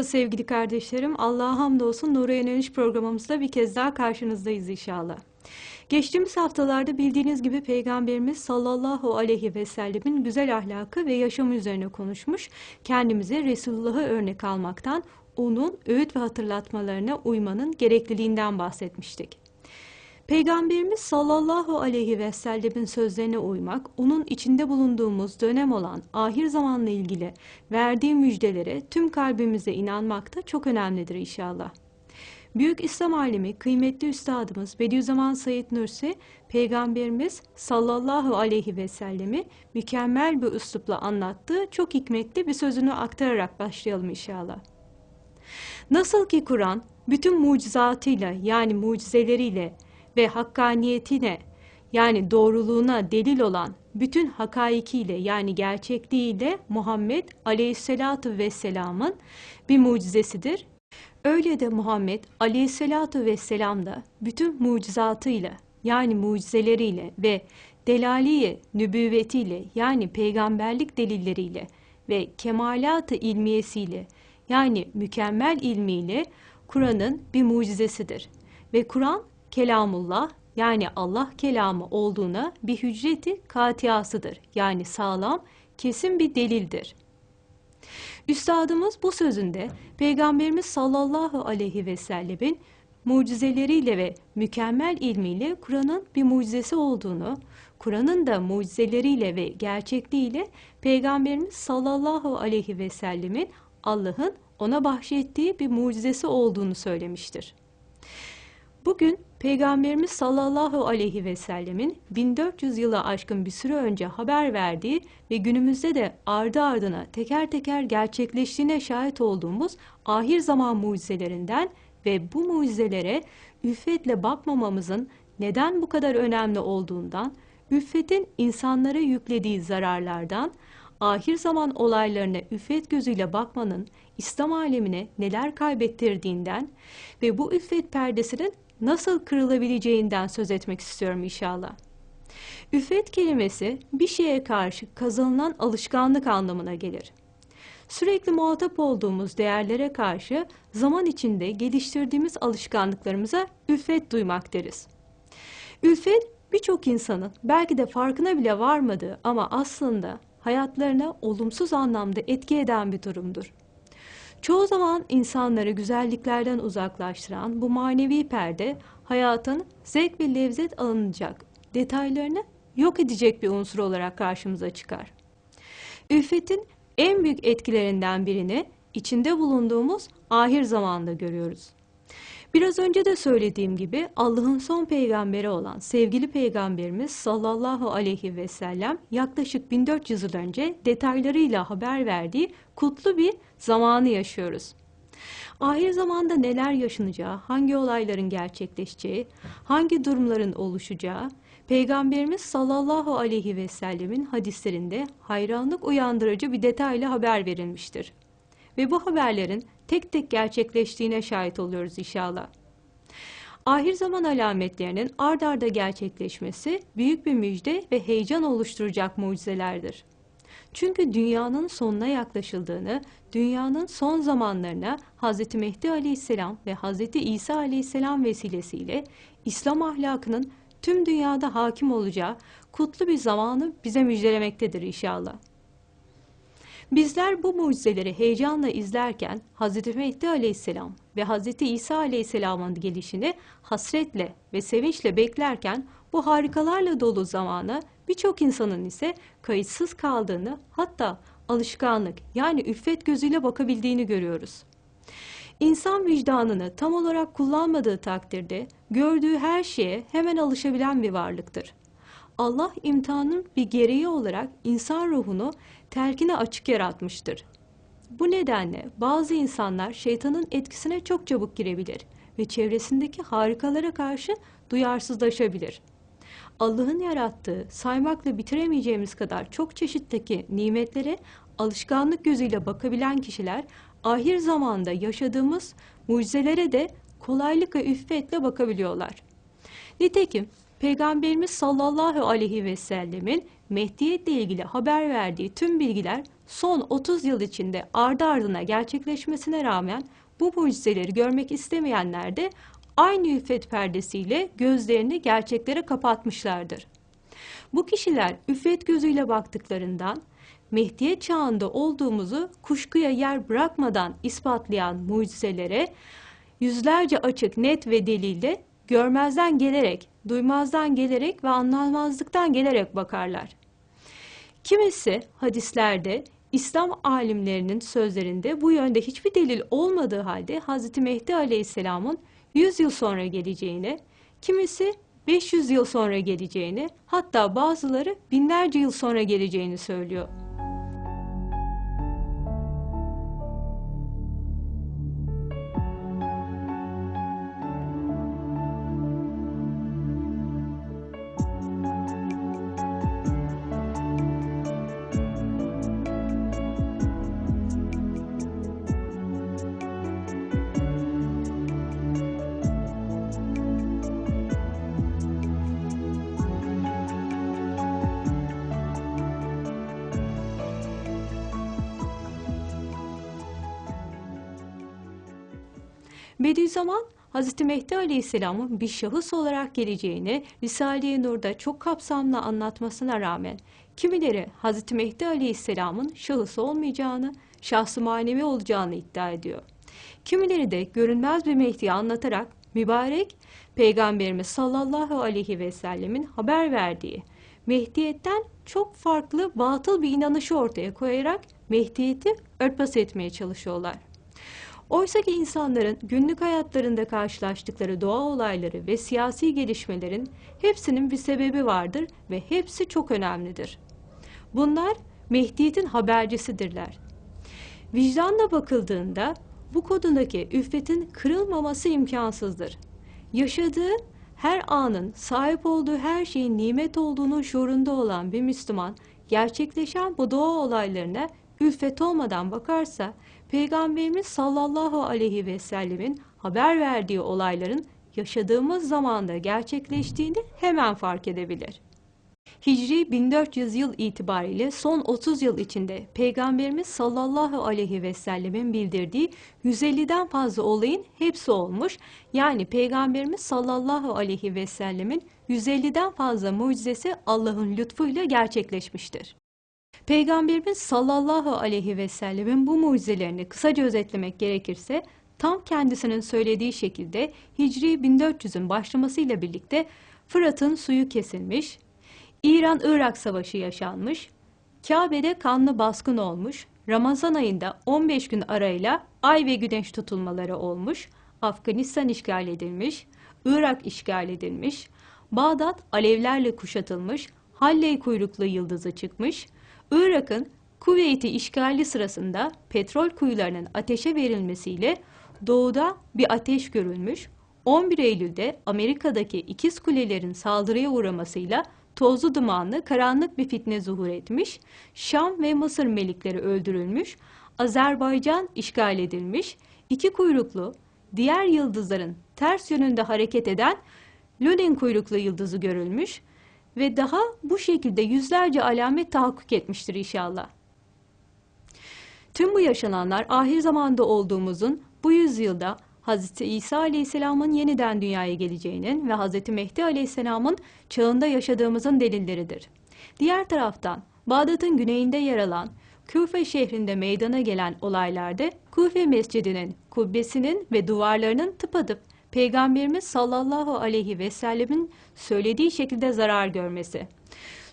Merhaba sevgili kardeşlerim. Allah'a hamdolsun Nur'a Yöneliş programımızda bir kez daha karşınızdayız inşallah. Geçtiğimiz haftalarda bildiğiniz gibi Peygamberimiz sallallahu aleyhi ve sellemin güzel ahlakı ve yaşamı üzerine konuşmuş. Kendimize Resulullah'ı örnek almaktan, onun öğüt ve hatırlatmalarına uymanın gerekliliğinden bahsetmiştik. Peygamberimiz sallallahu aleyhi ve sellemin sözlerine uymak, onun içinde bulunduğumuz dönem olan ahir zamanla ilgili verdiği müjdelere tüm kalbimize inanmak da çok önemlidir inşallah. Büyük İslam alemi, kıymetli üstadımız Bediüzzaman Said Nursi, Peygamberimiz sallallahu aleyhi ve sellemi mükemmel bir üslupla anlattığı çok hikmetli bir sözünü aktararak başlayalım inşallah. Nasıl ki Kur'an bütün mucizatıyla yani mucizeleriyle ve hakkaniyetine yani doğruluğuna delil olan bütün hakaikiyle yani gerçekliğiyle Muhammed aleyhissalatu vesselamın bir mucizesidir. Öyle de Muhammed aleyhissalatu vesselam da bütün mucizatıyla yani mucizeleriyle ve delaliye nübüvvetiyle yani peygamberlik delilleriyle ve kemalat-ı ilmiyesiyle yani mükemmel ilmiyle Kur'an'ın bir mucizesidir. Ve Kur'an kelamullah yani Allah kelamı olduğuna bir hücreti katiyasıdır. Yani sağlam, kesin bir delildir. Üstadımız bu sözünde Peygamberimiz sallallahu aleyhi ve sellemin mucizeleriyle ve mükemmel ilmiyle Kur'an'ın bir mucizesi olduğunu, Kur'an'ın da mucizeleriyle ve gerçekliğiyle Peygamberimiz sallallahu aleyhi ve sellemin Allah'ın ona bahşettiği bir mucizesi olduğunu söylemiştir. Bugün Peygamberimiz sallallahu aleyhi ve sellemin 1400 yıla aşkın bir süre önce haber verdiği ve günümüzde de ardı ardına teker teker gerçekleştiğine şahit olduğumuz ahir zaman mucizelerinden ve bu mucizelere üffetle bakmamamızın neden bu kadar önemli olduğundan, üffetin insanlara yüklediği zararlardan, ahir zaman olaylarına üffet gözüyle bakmanın İslam alemine neler kaybettirdiğinden ve bu üffet perdesinin nasıl kırılabileceğinden söz etmek istiyorum inşallah. Üffet kelimesi bir şeye karşı kazanılan alışkanlık anlamına gelir. Sürekli muhatap olduğumuz değerlere karşı zaman içinde geliştirdiğimiz alışkanlıklarımıza üffet duymak deriz. Ülfet birçok insanın belki de farkına bile varmadığı ama aslında hayatlarına olumsuz anlamda etki eden bir durumdur. Çoğu zaman insanları güzelliklerden uzaklaştıran bu manevi perde hayatın zevk ve levzet alınacak detaylarını yok edecek bir unsur olarak karşımıza çıkar. Üffetin en büyük etkilerinden birini içinde bulunduğumuz ahir zamanda görüyoruz. Biraz önce de söylediğim gibi Allah'ın son peygamberi olan sevgili peygamberimiz sallallahu aleyhi ve sellem yaklaşık 1400 yıl önce detaylarıyla haber verdiği kutlu bir zamanı yaşıyoruz. Ahir zamanda neler yaşanacağı, hangi olayların gerçekleşeceği, hangi durumların oluşacağı, Peygamberimiz sallallahu aleyhi ve sellemin hadislerinde hayranlık uyandırıcı bir detayla haber verilmiştir. Ve bu haberlerin tek tek gerçekleştiğine şahit oluyoruz inşallah. Ahir zaman alametlerinin ard arda gerçekleşmesi büyük bir müjde ve heyecan oluşturacak mucizelerdir. Çünkü dünyanın sonuna yaklaşıldığını, dünyanın son zamanlarına Hz. Mehdi aleyhisselam ve Hz. İsa aleyhisselam vesilesiyle İslam ahlakının tüm dünyada hakim olacağı kutlu bir zamanı bize müjdelemektedir inşallah. Bizler bu mucizeleri heyecanla izlerken Hz. Mehdi aleyhisselam ve Hz. İsa aleyhisselamın gelişini hasretle ve sevinçle beklerken bu harikalarla dolu zamana birçok insanın ise kayıtsız kaldığını hatta alışkanlık yani üffet gözüyle bakabildiğini görüyoruz. İnsan vicdanını tam olarak kullanmadığı takdirde gördüğü her şeye hemen alışabilen bir varlıktır. Allah imtihanın bir gereği olarak insan ruhunu telkine açık yaratmıştır. Bu nedenle bazı insanlar şeytanın etkisine çok çabuk girebilir ve çevresindeki harikalara karşı duyarsızlaşabilir. Allah'ın yarattığı, saymakla bitiremeyeceğimiz kadar çok çeşitteki nimetlere alışkanlık gözüyle bakabilen kişiler ahir zamanda yaşadığımız mucizelere de kolaylıkla üffetle bakabiliyorlar. Nitekim Peygamberimiz sallallahu aleyhi ve sellemin Mehdiyetle ilgili haber verdiği tüm bilgiler son 30 yıl içinde ardı ardına gerçekleşmesine rağmen bu mucizeleri görmek istemeyenler de aynı üffet perdesiyle gözlerini gerçeklere kapatmışlardır. Bu kişiler üffet gözüyle baktıklarından Mehdiyet çağında olduğumuzu kuşkuya yer bırakmadan ispatlayan mucizelere yüzlerce açık, net ve delille görmezden gelerek, duymazdan gelerek ve anlamazlıktan gelerek bakarlar. Kimisi hadislerde İslam alimlerinin sözlerinde bu yönde hiçbir delil olmadığı halde Hz. Mehdi Aleyhisselam'ın 100 yıl sonra geleceğini, kimisi 500 yıl sonra geleceğini, hatta bazıları binlerce yıl sonra geleceğini söylüyor. Bediüzzaman Hz. Mehdi Aleyhisselam'ın bir şahıs olarak geleceğini Risale-i Nur'da çok kapsamlı anlatmasına rağmen kimileri Hz. Mehdi Aleyhisselam'ın şahıs olmayacağını, şahsı manevi olacağını iddia ediyor. Kimileri de görünmez bir Mehdi'yi anlatarak mübarek Peygamberimiz sallallahu aleyhi ve sellemin haber verdiği Mehdiyetten çok farklı batıl bir inanışı ortaya koyarak Mehdiyeti örtbas etmeye çalışıyorlar. Oysa ki insanların günlük hayatlarında karşılaştıkları doğa olayları ve siyasi gelişmelerin hepsinin bir sebebi vardır ve hepsi çok önemlidir. Bunlar Mehdiyet'in habercisidirler. Vicdanla bakıldığında bu kodundaki üffetin kırılmaması imkansızdır. Yaşadığı her anın sahip olduğu her şeyin nimet olduğunu şuurunda olan bir Müslüman gerçekleşen bu doğa olaylarına ülfet olmadan bakarsa Peygamberimiz sallallahu aleyhi ve sellemin haber verdiği olayların yaşadığımız zamanda gerçekleştiğini hemen fark edebilir. Hicri 1400 yıl itibariyle son 30 yıl içinde Peygamberimiz sallallahu aleyhi ve sellemin bildirdiği 150'den fazla olayın hepsi olmuş. Yani Peygamberimiz sallallahu aleyhi ve sellemin 150'den fazla mucizesi Allah'ın lütfuyla gerçekleşmiştir. Peygamberimiz sallallahu aleyhi ve sellemin bu mucizelerini kısaca özetlemek gerekirse tam kendisinin söylediği şekilde Hicri 1400'ün başlamasıyla birlikte Fırat'ın suyu kesilmiş, İran-Irak savaşı yaşanmış, Kabe'de kanlı baskın olmuş, Ramazan ayında 15 gün arayla ay ve güneş tutulmaları olmuş, Afganistan işgal edilmiş, Irak işgal edilmiş, Bağdat alevlerle kuşatılmış, Halley kuyruklu yıldızı çıkmış, Irak'ın Kuveyt'i işgali sırasında petrol kuyularının ateşe verilmesiyle doğuda bir ateş görülmüş, 11 Eylül'de Amerika'daki ikiz kulelerin saldırıya uğramasıyla tozlu dumanlı karanlık bir fitne zuhur etmiş, Şam ve Mısır melikleri öldürülmüş, Azerbaycan işgal edilmiş, iki kuyruklu diğer yıldızların ters yönünde hareket eden Lulin kuyruklu yıldızı görülmüş, ve daha bu şekilde yüzlerce alamet tahakkuk etmiştir inşallah. Tüm bu yaşananlar ahir zamanda olduğumuzun bu yüzyılda Hz. İsa Aleyhisselam'ın yeniden dünyaya geleceğinin ve Hz. Mehdi Aleyhisselam'ın çağında yaşadığımızın delilleridir. Diğer taraftan Bağdat'ın güneyinde yer alan Küfe şehrinde meydana gelen olaylarda Küfe Mescidi'nin, kubbesinin ve duvarlarının tıpadıp Peygamberimiz sallallahu aleyhi ve sellemin söylediği şekilde zarar görmesi.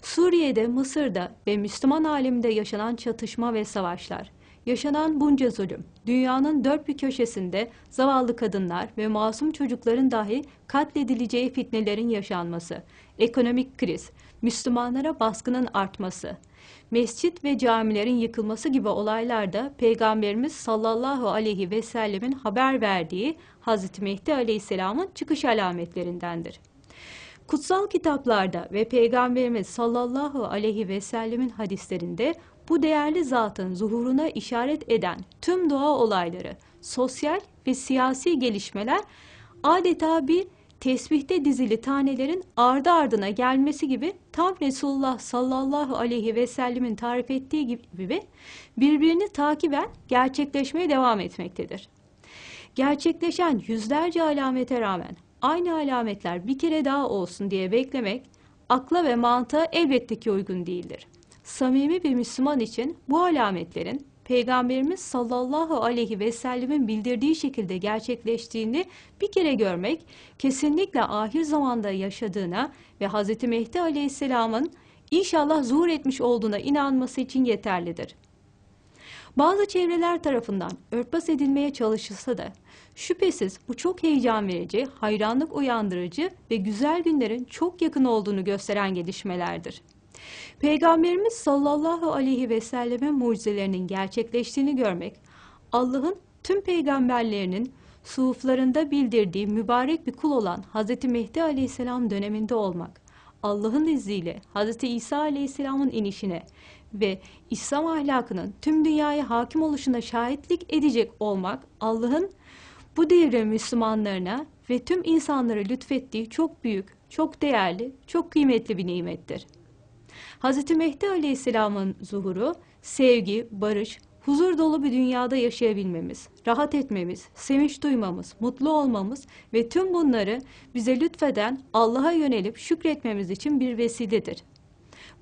Suriye'de, Mısır'da ve Müslüman alemde yaşanan çatışma ve savaşlar, yaşanan bunca zulüm, dünyanın dört bir köşesinde zavallı kadınlar ve masum çocukların dahi katledileceği fitnelerin yaşanması, ekonomik kriz, Müslümanlara baskının artması, mescit ve camilerin yıkılması gibi olaylarda Peygamberimiz sallallahu aleyhi ve sellemin haber verdiği Hazreti Mehdi aleyhisselamın çıkış alametlerindendir. Kutsal kitaplarda ve Peygamberimiz sallallahu aleyhi ve sellemin hadislerinde bu değerli zatın zuhuruna işaret eden tüm doğa olayları, sosyal ve siyasi gelişmeler adeta bir tesbihte dizili tanelerin ardı ardına gelmesi gibi tam Resulullah sallallahu aleyhi ve sellemin tarif ettiği gibi birbirini takiben gerçekleşmeye devam etmektedir. Gerçekleşen yüzlerce alamete rağmen aynı alametler bir kere daha olsun diye beklemek akla ve mantığa elbette ki uygun değildir. Samimi bir Müslüman için bu alametlerin Peygamberimiz sallallahu aleyhi ve sellemin bildirdiği şekilde gerçekleştiğini bir kere görmek kesinlikle ahir zamanda yaşadığına ve Hz. Mehdi aleyhisselamın inşallah zuhur etmiş olduğuna inanması için yeterlidir. Bazı çevreler tarafından örtbas edilmeye çalışılsa da şüphesiz bu çok heyecan verici, hayranlık uyandırıcı ve güzel günlerin çok yakın olduğunu gösteren gelişmelerdir. Peygamberimiz sallallahu aleyhi ve sellemin mucizelerinin gerçekleştiğini görmek, Allah'ın tüm peygamberlerinin suhuflarında bildirdiği mübarek bir kul olan Hz. Mehdi aleyhisselam döneminde olmak, Allah'ın izniyle Hz. İsa aleyhisselamın inişine ve İslam ahlakının tüm dünyaya hakim oluşuna şahitlik edecek olmak Allah'ın bu devre Müslümanlarına ve tüm insanlara lütfettiği çok büyük, çok değerli, çok kıymetli bir nimettir. Hz. Mehdi Aleyhisselam'ın zuhuru, sevgi, barış, huzur dolu bir dünyada yaşayabilmemiz, rahat etmemiz, sevinç duymamız, mutlu olmamız ve tüm bunları bize lütfeden Allah'a yönelip şükretmemiz için bir vesiledir.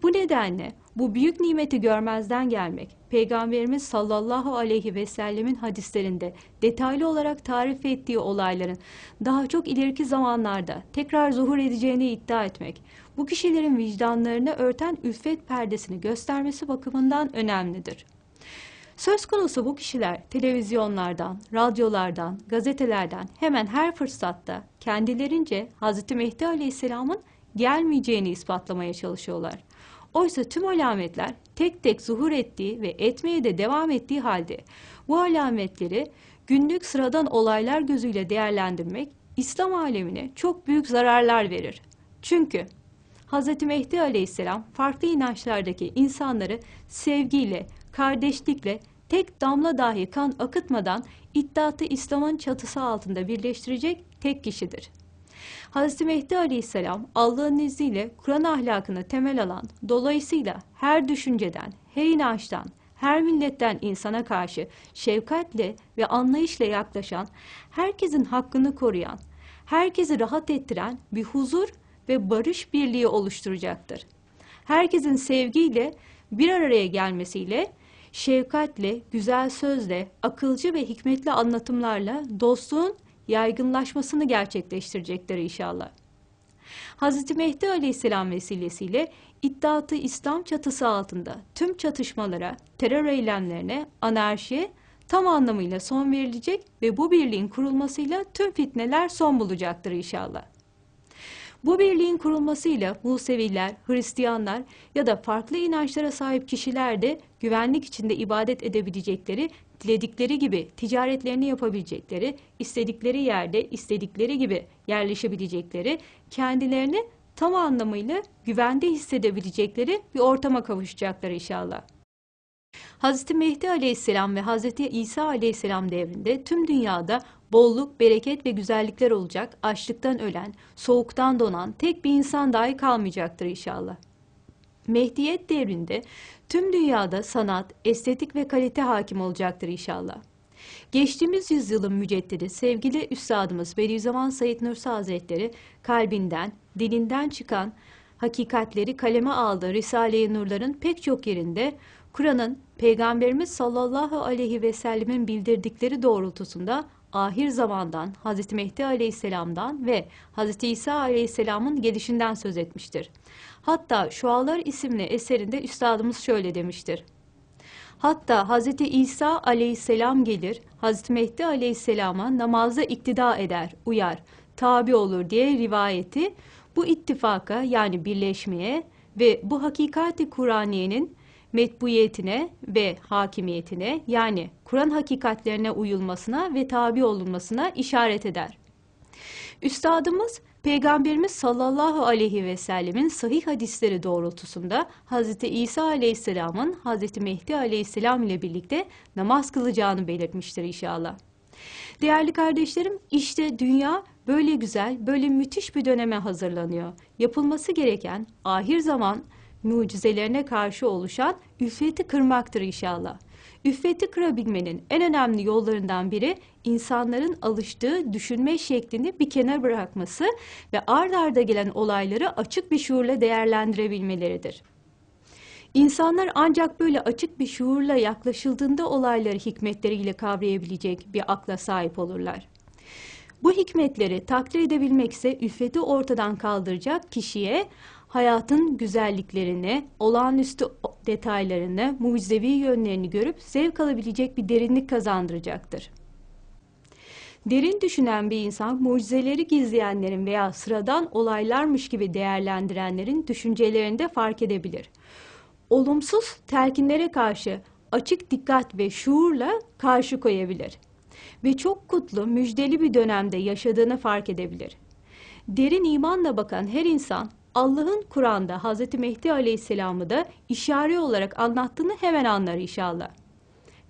Bu nedenle bu büyük nimeti görmezden gelmek, Peygamberimiz sallallahu aleyhi ve sellemin hadislerinde detaylı olarak tarif ettiği olayların daha çok ileriki zamanlarda tekrar zuhur edeceğini iddia etmek, bu kişilerin vicdanlarını örten ülfet perdesini göstermesi bakımından önemlidir. Söz konusu bu kişiler televizyonlardan, radyolardan, gazetelerden hemen her fırsatta kendilerince Hz. Mehdi Aleyhisselam'ın gelmeyeceğini ispatlamaya çalışıyorlar. Oysa tüm alametler tek tek zuhur ettiği ve etmeye de devam ettiği halde bu alametleri günlük sıradan olaylar gözüyle değerlendirmek İslam alemine çok büyük zararlar verir. Çünkü Hz. Mehdi Aleyhisselam farklı inançlardaki insanları sevgiyle, kardeşlikle tek damla dahi kan akıtmadan iddiatı İslam'ın çatısı altında birleştirecek tek kişidir. Hz. Mehdi Aleyhisselam Allah'ın izniyle Kur'an ahlakını temel alan, dolayısıyla her düşünceden, her inançtan, her milletten insana karşı şefkatle ve anlayışla yaklaşan, herkesin hakkını koruyan, herkesi rahat ettiren bir huzur ve barış birliği oluşturacaktır. Herkesin sevgiyle bir araya gelmesiyle, şefkatle, güzel sözle, akılcı ve hikmetli anlatımlarla dostluğun yaygınlaşmasını gerçekleştirecektir inşallah. Hz. Mehdi Aleyhisselam vesilesiyle iddiatı İslam çatısı altında tüm çatışmalara, terör eylemlerine, anarşiye tam anlamıyla son verilecek ve bu birliğin kurulmasıyla tüm fitneler son bulacaktır inşallah. Bu birliğin kurulmasıyla Museviler, Hristiyanlar ya da farklı inançlara sahip kişiler de güvenlik içinde ibadet edebilecekleri, diledikleri gibi ticaretlerini yapabilecekleri, istedikleri yerde istedikleri gibi yerleşebilecekleri, kendilerini tam anlamıyla güvende hissedebilecekleri bir ortama kavuşacaklar inşallah. Hz. Mehdi Aleyhisselam ve Hz. İsa Aleyhisselam devrinde tüm dünyada bolluk, bereket ve güzellikler olacak, açlıktan ölen, soğuktan donan tek bir insan dahi kalmayacaktır inşallah. Mehdiyet devrinde tüm dünyada sanat, estetik ve kalite hakim olacaktır inşallah. Geçtiğimiz yüzyılın müceddidi sevgili Üstadımız Bediüzzaman Said Nursi Hazretleri kalbinden, dilinden çıkan hakikatleri kaleme aldığı Risale-i Nurların pek çok yerinde Kur'an'ın Peygamberimiz sallallahu aleyhi ve sellemin bildirdikleri doğrultusunda ahir zamandan, Hz. Mehdi aleyhisselamdan ve Hz. İsa aleyhisselamın gelişinden söz etmiştir. Hatta Şualar isimli eserinde üstadımız şöyle demiştir. Hatta Hz. İsa aleyhisselam gelir, Hz. Mehdi aleyhisselama namazda iktida eder, uyar, tabi olur diye rivayeti bu ittifaka yani birleşmeye ve bu hakikati Kur'aniyenin metbuyetine ve hakimiyetine yani Kur'an hakikatlerine uyulmasına ve tabi olunmasına işaret eder. Üstadımız Peygamberimiz sallallahu aleyhi ve sellemin sahih hadisleri doğrultusunda Hz. İsa aleyhisselamın Hz. Mehdi aleyhisselam ile birlikte namaz kılacağını belirtmiştir inşallah. Değerli kardeşlerim, işte dünya böyle güzel, böyle müthiş bir döneme hazırlanıyor. Yapılması gereken ahir zaman mucizelerine karşı oluşan üffeti kırmaktır inşallah. Üffeti kırabilmenin en önemli yollarından biri insanların alıştığı düşünme şeklini bir kenara bırakması ve ard arda gelen olayları açık bir şuurla değerlendirebilmeleridir. İnsanlar ancak böyle açık bir şuurla yaklaşıldığında olayları hikmetleriyle kavrayabilecek bir akla sahip olurlar. Bu hikmetleri takdir edebilmek ise üffeti ortadan kaldıracak kişiye hayatın güzelliklerini, olağanüstü detaylarını, mucizevi yönlerini görüp zevk alabilecek bir derinlik kazandıracaktır. Derin düşünen bir insan mucizeleri gizleyenlerin veya sıradan olaylarmış gibi değerlendirenlerin düşüncelerini de fark edebilir. Olumsuz telkinlere karşı açık dikkat ve şuurla karşı koyabilir ve çok kutlu, müjdeli bir dönemde yaşadığını fark edebilir. Derin imanla bakan her insan Allah'ın Kur'an'da Hz. Mehdi Aleyhisselam'ı da işare olarak anlattığını hemen anlar inşallah.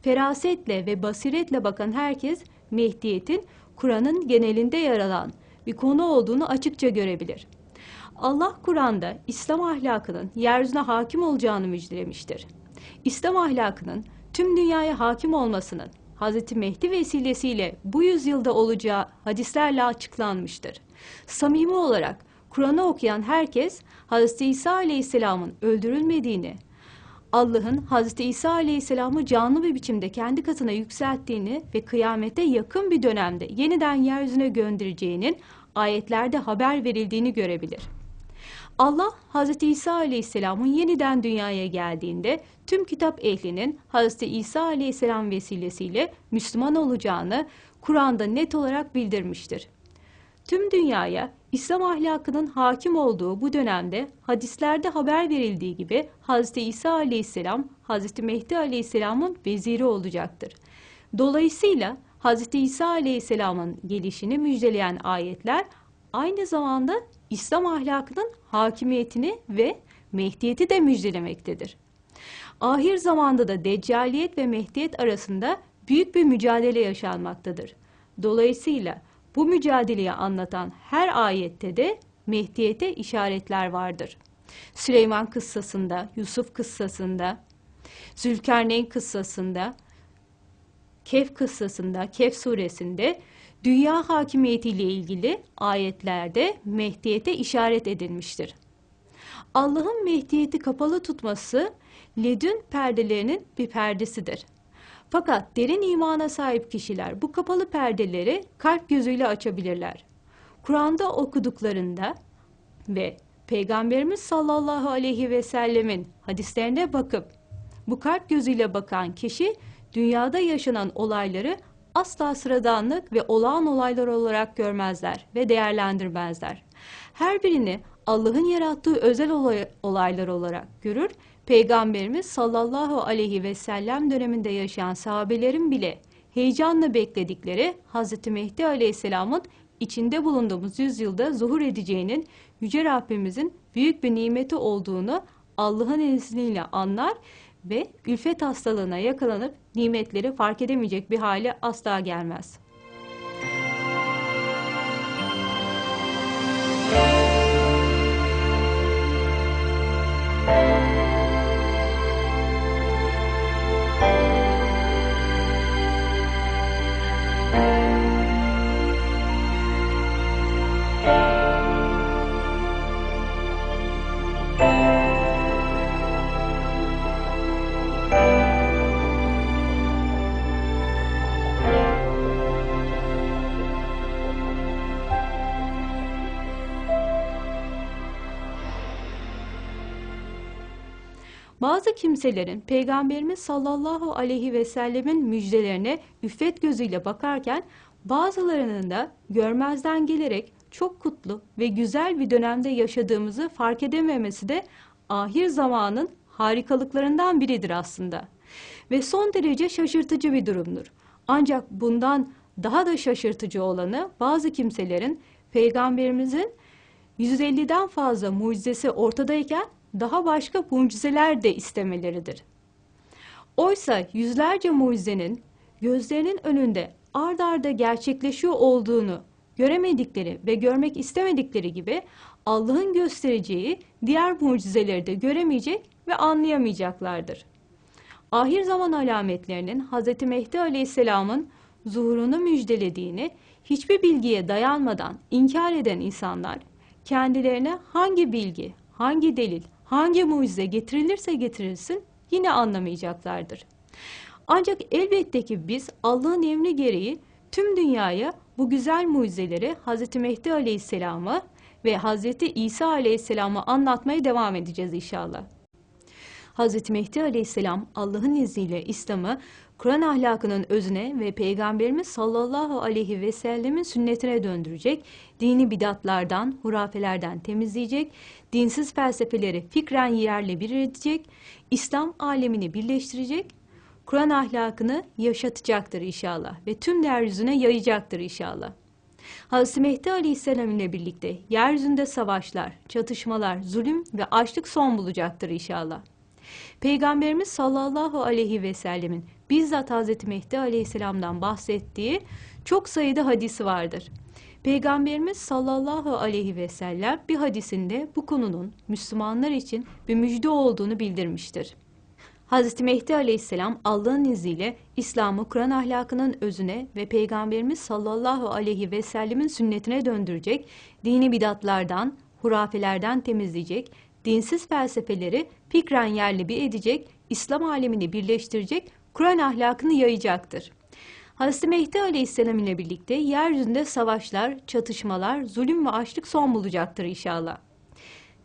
Ferasetle ve basiretle bakan herkes Mehdiyet'in Kur'an'ın genelinde yer alan bir konu olduğunu açıkça görebilir. Allah Kur'an'da İslam ahlakının yeryüzüne hakim olacağını müjdelemiştir. İslam ahlakının tüm dünyaya hakim olmasının Hz. Mehdi vesilesiyle bu yüzyılda olacağı hadislerle açıklanmıştır. Samimi olarak Kur'an'ı okuyan herkes Hz. İsa Aleyhisselam'ın öldürülmediğini, Allah'ın Hz. İsa Aleyhisselam'ı canlı bir biçimde kendi katına yükselttiğini ve kıyamete yakın bir dönemde yeniden yeryüzüne göndereceğinin ayetlerde haber verildiğini görebilir. Allah Hz. İsa Aleyhisselam'ın yeniden dünyaya geldiğinde tüm kitap ehlinin Hz. İsa Aleyhisselam vesilesiyle Müslüman olacağını Kur'an'da net olarak bildirmiştir. Tüm dünyaya İslam ahlakının hakim olduğu bu dönemde hadislerde haber verildiği gibi Hz. İsa aleyhisselam Hz. Mehdi aleyhisselamın veziri olacaktır. Dolayısıyla Hz. İsa aleyhisselamın gelişini müjdeleyen ayetler aynı zamanda İslam ahlakının hakimiyetini ve Mehdiyeti de müjdelemektedir. Ahir zamanda da Deccaliyet ve Mehdiyet arasında büyük bir mücadele yaşanmaktadır. Dolayısıyla bu mücadeleyi anlatan her ayette de Mehdiyete işaretler vardır. Süleyman kıssasında, Yusuf kıssasında, Zülkarneyn kıssasında, Kehf kıssasında, Kehf suresinde dünya hakimiyetiyle ilgili ayetlerde Mehdiyete işaret edilmiştir. Allah'ın Mehdiyeti kapalı tutması ledün perdelerinin bir perdesidir. Fakat derin imana sahip kişiler bu kapalı perdeleri kalp gözüyle açabilirler. Kur'an'da okuduklarında ve Peygamberimiz sallallahu aleyhi ve sellemin hadislerine bakıp bu kalp gözüyle bakan kişi dünyada yaşanan olayları asla sıradanlık ve olağan olaylar olarak görmezler ve değerlendirmezler. Her birini Allah'ın yarattığı özel olay, olaylar olarak görür Peygamberimiz sallallahu aleyhi ve sellem döneminde yaşayan sahabelerin bile heyecanla bekledikleri Hz. Mehdi aleyhisselamın içinde bulunduğumuz yüzyılda zuhur edeceğinin Yüce Rabbimizin büyük bir nimeti olduğunu Allah'ın izniyle anlar ve ülfet hastalığına yakalanıp nimetleri fark edemeyecek bir hale asla gelmez. Kimselerin Peygamberimiz sallallahu aleyhi ve sellemin müjdelerine üffet gözüyle bakarken bazılarının da görmezden gelerek çok kutlu ve güzel bir dönemde yaşadığımızı fark edememesi de ahir zamanın harikalıklarından biridir aslında. Ve son derece şaşırtıcı bir durumdur. Ancak bundan daha da şaşırtıcı olanı bazı kimselerin Peygamberimizin 150'den fazla mucizesi ortadayken daha başka mucizeler de istemeleridir. Oysa yüzlerce mucizenin gözlerinin önünde ard arda gerçekleşiyor olduğunu göremedikleri ve görmek istemedikleri gibi Allah'ın göstereceği diğer mucizeleri de göremeyecek ve anlayamayacaklardır. Ahir zaman alametlerinin Hz. Mehdi Aleyhisselam'ın zuhurunu müjdelediğini hiçbir bilgiye dayanmadan inkar eden insanlar kendilerine hangi bilgi, hangi delil, hangi mucize getirilirse getirilsin yine anlamayacaklardır. Ancak elbette ki biz Allah'ın emri gereği tüm dünyaya bu güzel mucizeleri Hz. Mehdi Aleyhisselam'a ve Hz. İsa Aleyhisselam'a anlatmaya devam edeceğiz inşallah. Hz. Mehdi Aleyhisselam Allah'ın izniyle İslam'ı Kur'an ahlakının özüne ve Peygamberimiz sallallahu aleyhi ve sellemin sünnetine döndürecek, dini bidatlardan, hurafelerden temizleyecek, dinsiz felsefeleri fikren yerle bir edecek, İslam alemini birleştirecek, Kur'an ahlakını yaşatacaktır inşallah ve tüm yeryüzüne yayacaktır inşallah. Hazreti Mehdi Aleyhisselam ile birlikte yeryüzünde savaşlar, çatışmalar, zulüm ve açlık son bulacaktır inşallah. Peygamberimiz sallallahu aleyhi ve sellemin bizzat Hazreti Mehdi aleyhisselamdan bahsettiği çok sayıda hadisi vardır. Peygamberimiz sallallahu aleyhi ve sellem bir hadisinde bu konunun Müslümanlar için bir müjde olduğunu bildirmiştir. Hazreti Mehdi aleyhisselam Allah'ın izniyle İslam'ı Kur'an ahlakının özüne ve Peygamberimiz sallallahu aleyhi ve sellemin sünnetine döndürecek, dini bidatlardan, hurafelerden temizleyecek, dinsiz felsefeleri fikren yerli bir edecek, İslam alemini birleştirecek, Kur'an ahlakını yayacaktır. Hazreti Mehdi Aleyhisselam ile birlikte yeryüzünde savaşlar, çatışmalar, zulüm ve açlık son bulacaktır inşallah.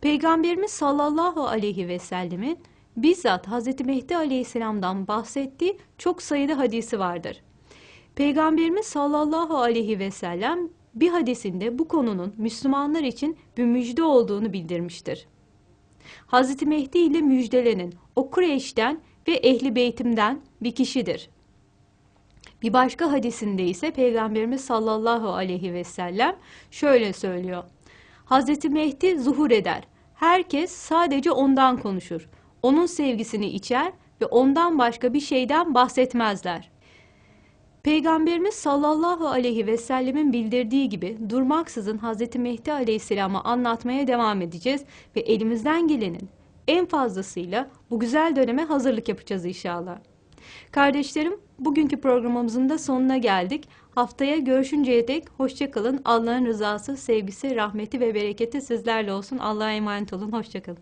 Peygamberimiz sallallahu aleyhi ve sellemin bizzat Hazreti Mehdi Aleyhisselam'dan bahsettiği çok sayıda hadisi vardır. Peygamberimiz sallallahu aleyhi ve sellem bir hadisinde bu konunun Müslümanlar için bir müjde olduğunu bildirmiştir. Hazreti Mehdi ile müjdelenen o Kureyş'ten ve Ehli Beytim'den bir kişidir. Bir başka hadisinde ise Peygamberimiz sallallahu aleyhi ve sellem şöyle söylüyor. Hazreti Mehdi zuhur eder. Herkes sadece ondan konuşur. Onun sevgisini içer ve ondan başka bir şeyden bahsetmezler. Peygamberimiz sallallahu aleyhi ve sellemin bildirdiği gibi durmaksızın Hazreti Mehdi aleyhisselamı anlatmaya devam edeceğiz ve elimizden gelenin en fazlasıyla bu güzel döneme hazırlık yapacağız inşallah. Kardeşlerim, bugünkü programımızın da sonuna geldik. Haftaya görüşünceye dek hoşçakalın. Allah'ın rızası, sevgisi, rahmeti ve bereketi sizlerle olsun. Allah'a emanet olun. Hoşçakalın.